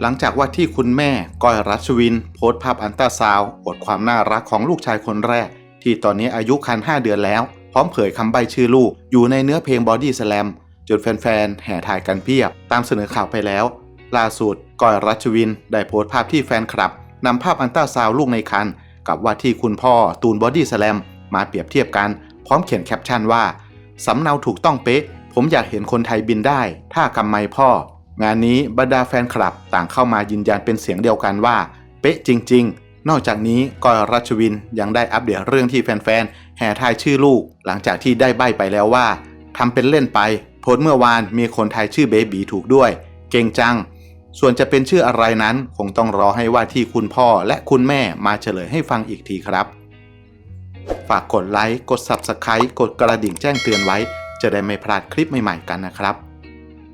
หลังจากว่าที่คุณแม่ก้อยรัชวิน โพสต์ภาพอันตราซาวอวดความน่ารักของลูกชายคนแรก ที่ตอนนี้อายุคัน 5 เดือนแล้ว พร้อมเผยคำใบชื่อลูก อยู่ในเนื้อเพลง Body Slam จนแฟนๆ แห่ถ่ายกันเพียบ ตามเสนอข่าวไปแล้ว ล่าสุดก้อยรัชวิน ได้โพสต์ภาพที่แฟนคลับนำภาพอันตราซาวลูกในคัน กับว่าที่คุณพ่อตูนบอดี้สแลมมาเปรียบเทียบกัน พร้อมเขียนแคปชั่นว่าสำเนาถูกต้องเป๊ะ ผมอยากเห็นคนไทยบินได้ ถ้ากำไมพ่อ งานนี้บรรดาแฟนคลับต่างเข้ามายืนยันเป็นเสียงเดียวกันว่า เป๊ะจริง ๆ นอกจากนี้ก้อยรัชวินยังได้อัปเดตเรื่องที่แฟนๆแห่ทายชื่อลูก หลังจากที่ได้ใบไปแล้วว่าทำเป็นเล่นไป โพสเมื่อวานมีคนทายชื่อเบบีถูกด้วย เก่งจัง ส่วนจะเป็นชื่ออะไรนั้นคงต้องรอให้ว่าที่คุณพ่อและคุณแม่มาเฉลยให้ฟังอีกทีครับฝากกดไลค์ กด Subscribe กดกระดิ่งแจ้งเตือนไว้ จะได้ไม่พลาดคลิปใหม่ ๆ กันนะครับ